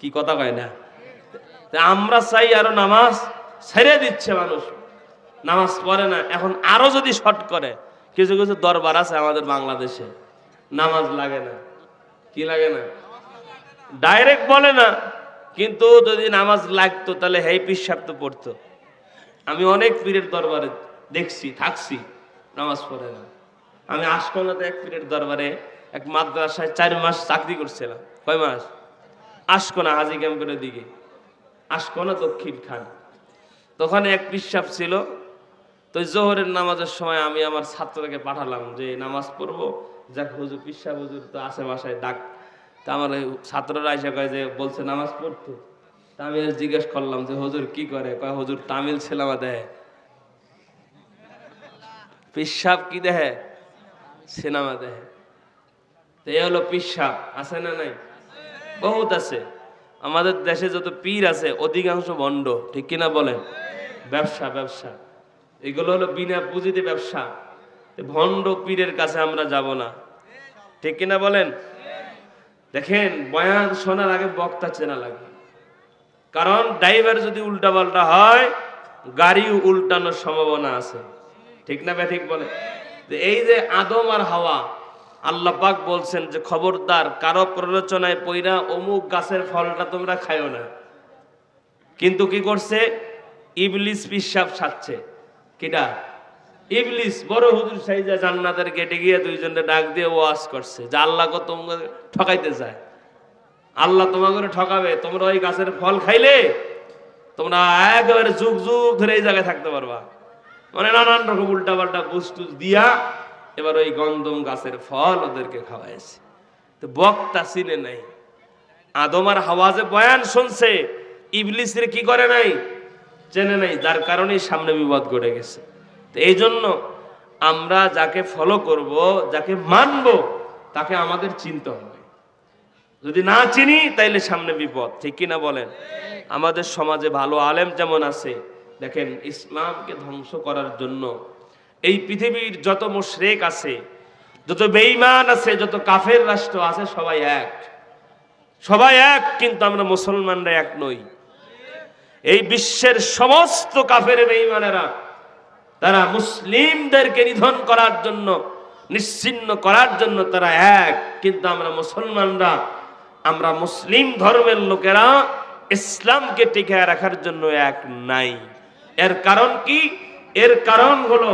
কি কথা কয় না? আমরা চাই আরও নামাজ ছেড়ে দিচ্ছে মানুষ। নামাজ পড়ে না, এখন আরও যদি শর্ট করে, কিছু কিছু দরবার আছে আমাদের বাংলাদেশে, নামাজ লাগে না। কি লাগে না? ডাইরেক্ট বলে না, কিন্তু যদি নামাজ লাগতো তাহলে হেই পিসাব তো পড়তো। আমি অনেক পীরের দরবারে দেখছি, থাকছি, নামাজ পড়ে না। আমি আশকোনাতে এক পীরের দরবারে এক মাদ্রাসায় চার মাস চাকরি করছিলাম। কয় মাস? আশকোনা হাজি ক্যাম্পের দিকে? আশকোনা দক্ষিণ খান। তখন এক পিসাব ছিল, তো জোহরের নামাজের সময় আমি আমার ছাত্রকে পাঠালাম যে, নামাজ পড়ব? যাক, হুজুর পিসাব হুজুর তো আশেপাশে ডাক। তা আমার ছাত্ররা এসে কয় যে, বলছে নামাজ পড়তে? তা আমি জিজ্ঞেস করলাম যে, হুজুর কি করে? কয়, হুজুর তামিল সিনেমা দেয়। পিসাব কি দেহে? সিনেমা দেহে। তো এই হলো পিসাব আছে না নাই? বহুত আছে। আমাদের দেশে যত পীর আছে, অধিকাংশ ভণ্ড, ঠিক কিনা বলেন? ব্যবসা ব্যবসা। এগুলো হলো বিনা পুঁজিতে ব্যবসা। তো ভণ্ড পীরের কাছে আমরা যাব না। ঠিক কিনা বলেন? দেখেন, বয়ান শোনার আগে বক্তা চেনা লাগে। কারণ ড্রাইভার যদি উল্টাপাল্টা হয় গাড়ি উল্টানোর সম্ভাবনা আছে। ঠিক না ঠিক বলে? এই যে আদম আর হাওয়া আল্লাহ পাক বলছেন যে, খবরদার, কারও প্ররোচনায় পইরা অমুক গাছের ফলটা তোমরা খাইও না। কিন্তু কি করছে? ইবলিস পিসাব সাচ্ছে কিডা? ইবলিস, বড় হুজুর সাইজা জান্নাতের গেটে গিয়ে দুইজনে ডাক দিয়ে ওয়াজ করছে যে, আল্লাহ তোমাকে ঠকাইতে চায়। আল্লাহ তোমাকে ঠকাবে। তোমরা ওই গাছের ফল খাইলে তোমরা একেবারে যুগ যুগ ধরে এই জায়গায় থাকতে পারবা। মানে নানান রকম উল্টা পাল্টা বুস্টুস দিয়া এবার ওই গন্ধম গাছের ফল ওদেরকে খাওয়াইছে। তো বক্তা চিনে নাই। আদম আর হাওয়াজে বয়ান শুনছে, ইবলিসের কি করে নাই? চেনে নাই, যার কারণেই সামনে বিপদ ঘটে গেছে। তো এই জন্য আমরা যাকে ফলো করব, যাকে মানব, তাকে আমাদের চিনতে হবে। যদি না চিনি, তাইলে সামনে বিপদ, ঠিক কিনা বলেন? আমাদের সমাজে ভালো আলেম যেমন আছে, দেখেন ইসলামকে ধ্বংস করার জন্য এই পৃথিবীর যত মুশরেক আছে, যত বেঈমান আছে, যত কাফের রাষ্ট্র আছে, সবাই এক। সবাই এক, কিন্তু আমরা মুসলমানরা এক নই। এই বিশ্বের সমস্ত কাফের বেঈমানেরা, তারা মুসলিমদেরকে নিধন করার জন্য, নিশ্চিন্ন করার জন্য তারা এক। কিন্তু আমরা মুসলমানরা, আমরা মুসলিম ধর্মের লোকেরা, ইসলামকে টিকায় রাখার জন্য এক নাই। এর কারণ কি? এর কারণ হলো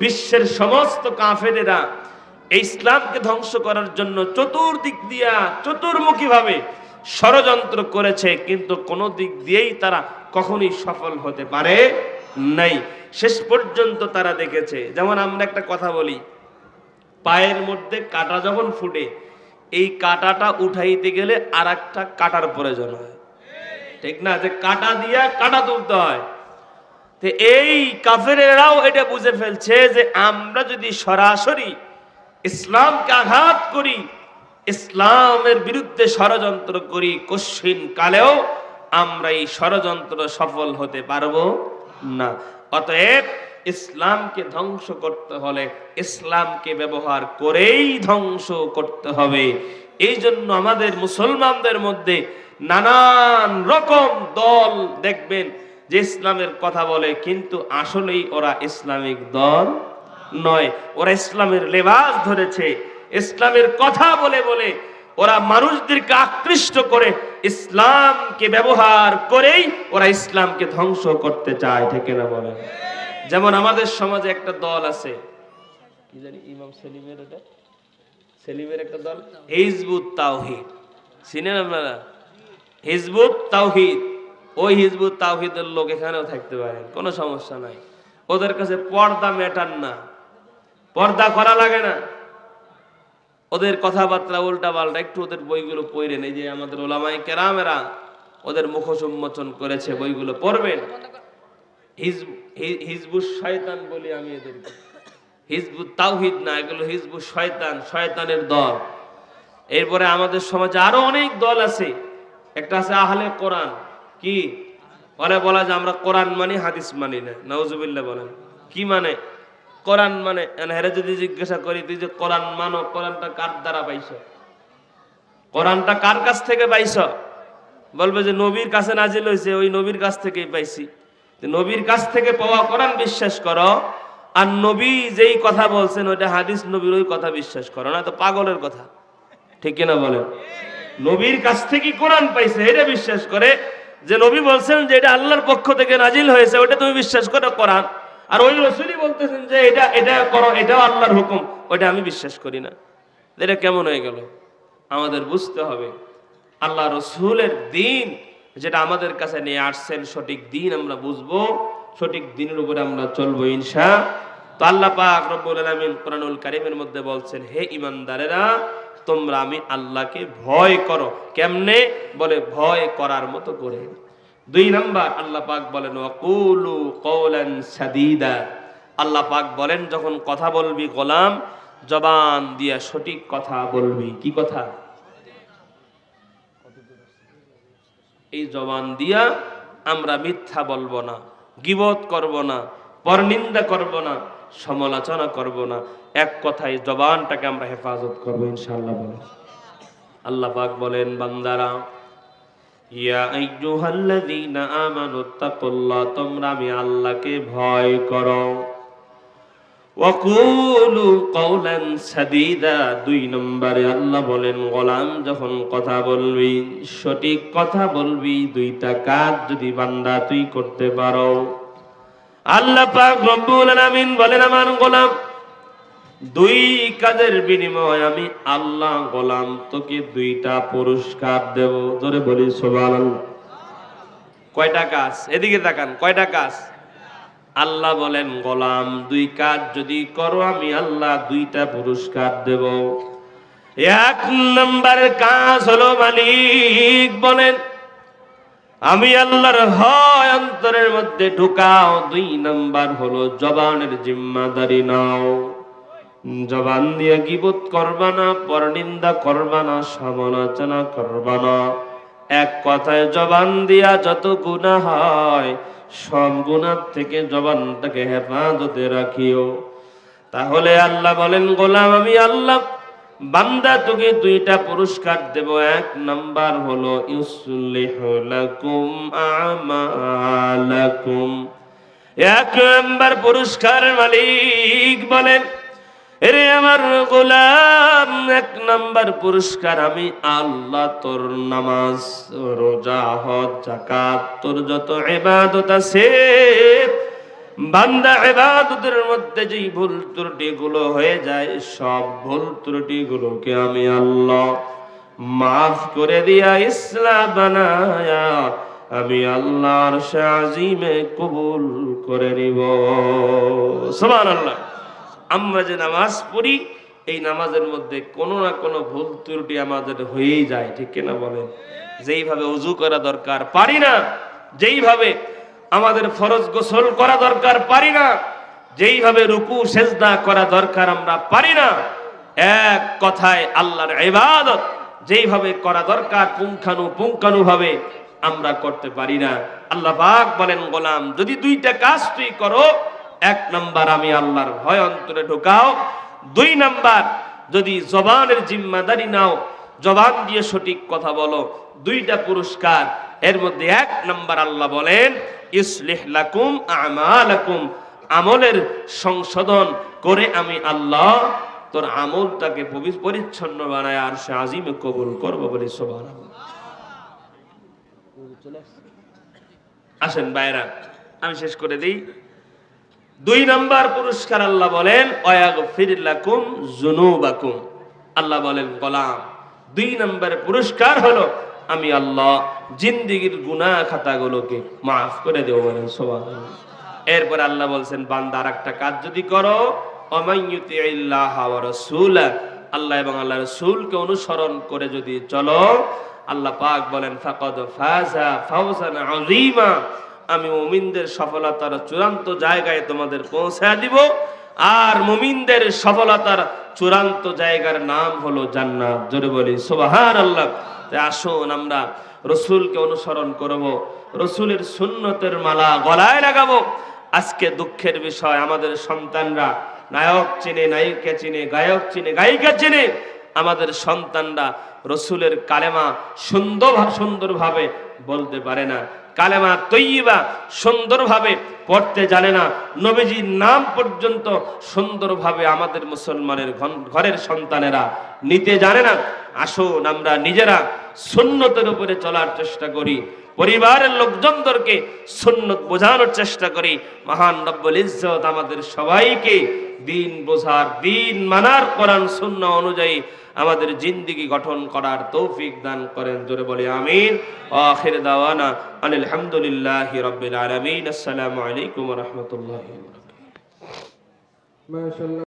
বিশ্বের সমস্ত কাফেরেরা ইসলামকে ধ্বংস করার জন্য চতুর্দিক দিয়া চতুর্মুখী ভাবে ষড়যন্ত্র করেছে, কিন্তু কোনো দিক দিয়েই তারা কখনোই সফল হতে পারে নাই। শেষ পর্যন্ত তারা দেখেছে, যেমন আমরা একটা কথা বলি, পায়ের মধ্যে কাটা যখন ফুটে, এই কাটাটা উঠাইতে গেলে আর একটা কাটার প্রয়োজন হয়। ঠিক না? যে কাটা দিয়া কাটা তুলতে হয়। তো এই কাফেরেরাও এটা বুঝে ফেলছে যে আমরা যদি সরাসরি ইসলামকে আঘাত করি, ইসলামের বিরুদ্ধে ষড়যন্ত্র করি কশিন কালেও, আমরা এই ষড়যন্ত্র সফল হতে পারব না। অতএব ইসলামকে ধ্বংস করতে হলে ইসলামকে ব্যবহার করেই ধ্বংস করতে হবে। এই জন্য আমাদের মুসলমানদের মধ্যে নানান রকম দল দেখবেন যে ইসলামের কথা বলে, কিন্তু আসলেই ওরা ইসলামিক দল নয়। ওরা ইসলামের লেবাস ধরেছে, ইসলামের কথা বলে বলে ওরা মানুষদেরকে আকৃষ্ট করে ইসলামকে ব্যবহার করেই ওরা ইসলামকে ধ্বংস করতে চায়, ঠিক না বলে যেমন আমাদের সমাজে একটা দল আছে, কি জানি ইমাম সেলিমের ওটা? সেলিমের একটা দল? হিজবুত তাওহিদ। চিনেন আপনারা? হিজবুত তাওহিদ। ওই হিজবুত তাওহিদের লোক এখানেও থাকতে পারেন কোনো সমস্যা নাই। ওদের কাছে পর্দা ম্যাটার না, পর্দা করা লাগে না। ওদের কথাবার্তা উল্টা পাল্টা একটু ওদের বইগুলো পড়েন এই যে আমাদের ওলামাই কেরামেরা ওদের মুখোশ উন্মোচন করেছে, বইগুলো পড়বেন? হিজব- শয়তান বলি আমি এদেরকে। হিজবুত তাওহিদ না, এগুলো হিজবুস শয়তান, শয়তানের দল। এরপরে আমাদের সমাজে আরও অনেক দল আছে। একটা আছে আহলে কোরআন কি? বলে বলা যে আমরা কোরআন মানি, হাদিস মানি না। নওজুবিল্লাহ বলেন। কি মানে? কোরআন মানে হেরে যদি জিজ্ঞাসা করি, তুই যে কোরআন মানো, কোরআনটা কার দ্বারা পাইছ? কোরআনটা কার কাছ থেকে পাইছ? বলবে যে নবীর কাছে নাজিল হয়েছে ওই নবীর কাছ থেকেই পাইছি। নবীর কাছ থেকে পাওয়া কোরআন বিশ্বাস করো, আর নবী যেই কথা বলছেন, ওইটা হাদিস নবীর ওই কথা বিশ্বাস করো, না তো পাগলের কথা। ঠিক কিনা বলেন? নবীর কাছ থেকে কোরআন পাইছে এটা বিশ্বাস করে যে নবী বলছেন যে এটা আল্লাহর পক্ষ থেকে নাজিল হয়েছে, ওটা তুমি বিশ্বাস করো কোরআন। আর ওই রসুলই বলতেছেন যে এটা এটা করো, এটাও আল্লাহর হুকুম ওটা আমি বিশ্বাস করি না। এটা কেমন হয়ে গেল? আমাদের বুঝতে হবে, আল্লাহ রসুলের দিন যেটা আমাদের কাছে নিয়ে আসছেন, সঠিক দিন আমরা বুঝব, সঠিক দিনের উপরে আমরা চলবো ইনশা তো আল্লাহ পাক রব্বুল আলামিন কোরআনুল কারীমের মধ্যে বলছেন, হে ইমানদারেরা তোমরা আমি আল্লাহকে ভয় করো। কেমনে? বলে, ভয় করার মতো করে। দুই নাম্বার, আল্লাহ পাক বলেন, ওয়াকুলু কওলান সাদীদা। আল্লাহ পাক বলেন, যখন কথা বলবি গোলাম, জবান দিয়া সঠিক কথা বলবি। কি কথা? এই জবান দিয়া আমরা মিথ্যা বলব না, গিবত করব না, পরনিন্দা করব না। সমালোচনা করব না। এক কথায় জবানটাকে আমরা হেফাজত করব, ইনশাআল্লাহ বলে আল্লাহ পাক বলেন, বান্দারা, ইয়া আইয়ুহাল্লাযীনা আমানুত্তাকুল্লাহ তোমরা আমি আল্লাহকে ভয় করো। ওয়াকুলু কওলান সাদীদা, দুই নম্বরে আল্লাহ বলেন, গোলাম যখন কথা বলবি, সঠিক কথা বলবি, দুইটা কাজ যদি বান্দা তুই করতে পারো। আল্লাহ পাক রব্বুল আলামিন বলেন, আমার গোলাম, দুই কাজের বিনিময় আমি আল্লাহ গোলাম, তোকে দুইটা পুরস্কার দেব। ধরে বলি, সুবহানাল্লাহ। কয়টা কাজ? এদিকে তাকান, কয়টা কাজ? আল্লাহ বলেন, গোলাম, দুই কাজ যদি করো, আমি আল্লাহ দুইটা পুরস্কার দেব। এক নম্বরের কাজ হলো মালিক বলেন আমি আল্লাহর হয় অন্তরের মধ্যে ঢুকাও। দুই নাম্বার হলো জবানের জিম্মাদারি নাও। জবান দিয়ে গিবত করবা না, পরনিন্দা করবা না, সমালোচনা করবা না। এক কথায় জবান দিয়া যত গুনাহ হয়, সব গুনাহ থেকে জবানটাকে হেফাজতে রাখিও। তাহলে আল্লাহ বলেন, গোলাম, আমি আল্লাহ বান্দা তোকে দুইটা পুরস্কার দেব। এক নাম্বার হলো, ইউসলিহু আমালাকুম। এক নাম্বার পুরস্কার মালিক বলেন, এরে আমার গোলাম, এক নাম্বার পুরস্কার আমি আল্লাহ তোর নামাজ, রোজা, হজ জাকাত তোর যত ইবাদত আছে বান্দা ইবাদতের মধ্যে যেই ভুল ত্রুটি গুলো হয়ে যায়, সব ভুল ত্রুটি গুলোকে আমি আল্লাহ মাফ করে দিয়া ইসলাম বানায়া আমি আল্লাহর শাজিমে কবুল করে নিব। আল্লাহ আমরা যে নামাজ পড়ি, এই নামাজের মধ্যে কোনো না কোনো ভুল ত্রুটি আমাদের হয়েই যায়, ঠিক কিনা বলেন? যেইভাবে উজু করা দরকার, পারি না। যেইভাবে আমাদের ফরজ গোসল করা দরকার, পারি না। যেইভাবে রুকু, সেজদা করা দরকার আমরা পারি না। এক কথায় আল্লাহর ইবাদত, যেইভাবে করা দরকার পুঙ্খানু পুঙ্খানু ভাবে আমরা করতে পারি না। আল্লাহ পাক বলেন, গোলাম, যদি দুইটা কাজ তুই করো, এক নাম্বার আমি আল্লাহর ভয় অন্তরে ঢোকাও, দুই নাম্বার যদি জবানের জিম্মাদারি নাও, জবান দিয়ে সঠিক কথা বলো, দুইটা পুরস্কার, এর মধ্যে এক নাম্বার আল্লাহ বলেন ইসলিহ লাকুম আমালাকুম। আমলের সংশোধন করে আমি আল্লাহ তোর আমলটাকে পরিচ্ছন্ন বানায় আর সে আজিমে কবুল করব বলে সোবান আসেন বাইরা আমি শেষ করে দিই। দুই নাম্বার পুরস্কার আল্লাহ বলেন অয়াগফিরলাকুম জুনুবাকুম আল্লাহ বলেন, গোলাম। দুই নাম্বার পুরস্কার হলো আমি আল্লাহ জিন্দিগির গুনাহ খাতাগুলোকে মাফ করে দেব বলেন, সুবহানাল্লাহ। এরপর আল্লাহ বলছেন, বান্দা আর একটা কাজ যদি করো ইল্লাহ ওয়া আল্লাহ এবং আল্লাহ রাসূলকে অনুসরণ করে যদি চলো, আল্লাহ পাক বলেন আমি মুমিনদের সফলতার চূড়ান্ত জায়গায় তোমাদের পৌঁছায় দিব, আর মুমিনদের সফলতার চূড়ান্ত জায়গার নাম হলো জান্নাত। জোরে বলি সুবহান আল্লাহ তাই আসুন, আমরা রসুলকে অনুসরণ করব। রসুলের সুন্নতের মালা গলায় লাগাবো। আজকে দুঃখের বিষয়, আমাদের সন্তানরা নায়ক চিনে, নায়িকা চিনে, গায়ক চিনে, গায়িকা চিনে, আমাদের সন্তানরা রসুলের কালেমা সুন্দর সুন্দরভাবে বলতে পারে না। কালেমা তৈবা সুন্দরভাবে পড়তে জানে না। নবীজির নাম পর্যন্ত সুন্দরভাবে আমাদের মুসলমানের ঘরের সন্তানেরা নিতে জানে না। আসুন আমরা নিজেরা সুন্নতের উপরে চলার চেষ্টা করি। পরিবারের লোকজনদেরকে সুন্নত বোঝানোর চেষ্টা করি। মহান রব্বুল ইজ্জত আমাদের সবাইকে দিন বোঝার, দিন মানার করান শূন্য অনুযায়ী আমাদের জিন্দিগি গঠন করার তৌফিক দান করেন। জোরে বলে, আমিন। আখির দাওয়ানা আলহামদুলিল্লাহ রবিল আলমিন। আসসালামু আলাইকুম রহমতুল্লাহ